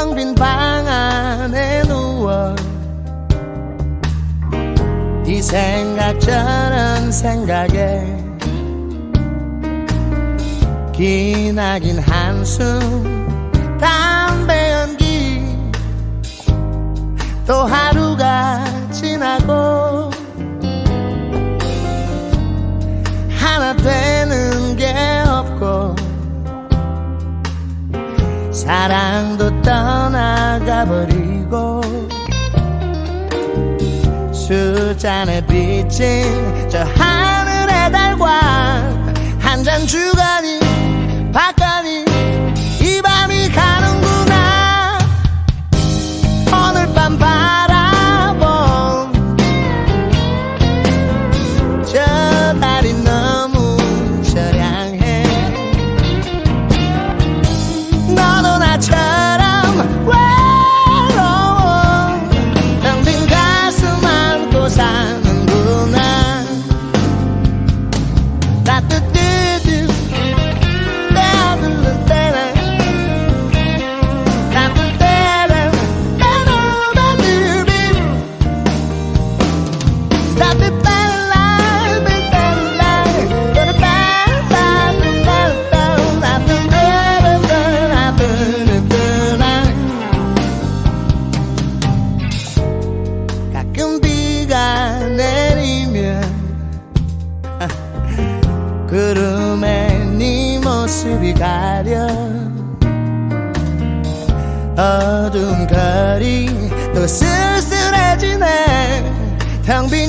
텅빈방 안에 누워 이 생각 저런 생각에 기나긴 한숨 담배 연기 또 하루가 지나고 사랑도 떠나가 버리고 술잔에 비친 저 하늘의 달과 한 잔 주거니 구름에 네 모습이 가려. 어두운 거리 또 쓸쓸해지네. 텅빈이